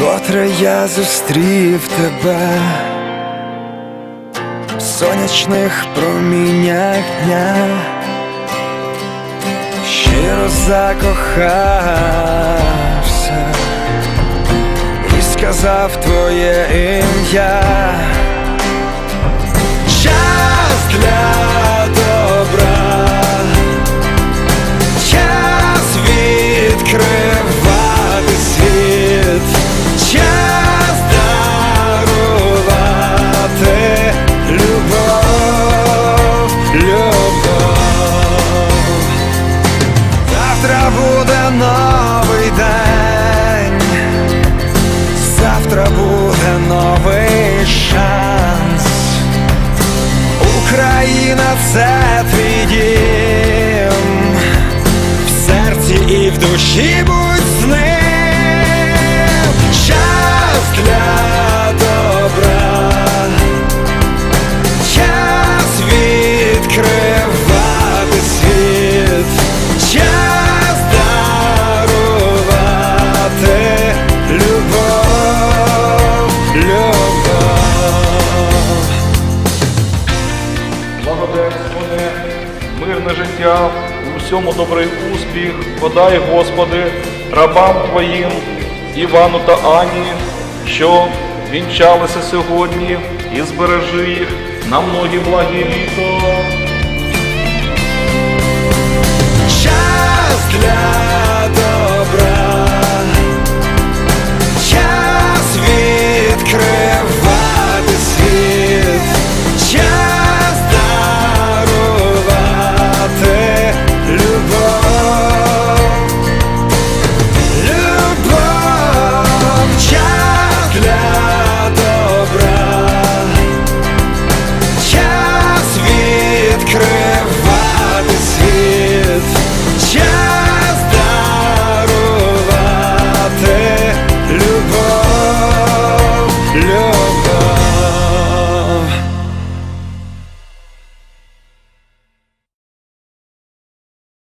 Вкотре я зустрів тебе в сонячних проміннях дня, щиро закохався і сказав твоє ім'я. Буде новий день, завтра буде новий шанс. Україна це твій дім, в серці і в душі будь любов. Благодать мирне життя, у всьому добрий успіх, подай, Господи, рабам Твоїм, Івану та Ані, що вінчалися сьогодні, і збережи їх на многі благі літо.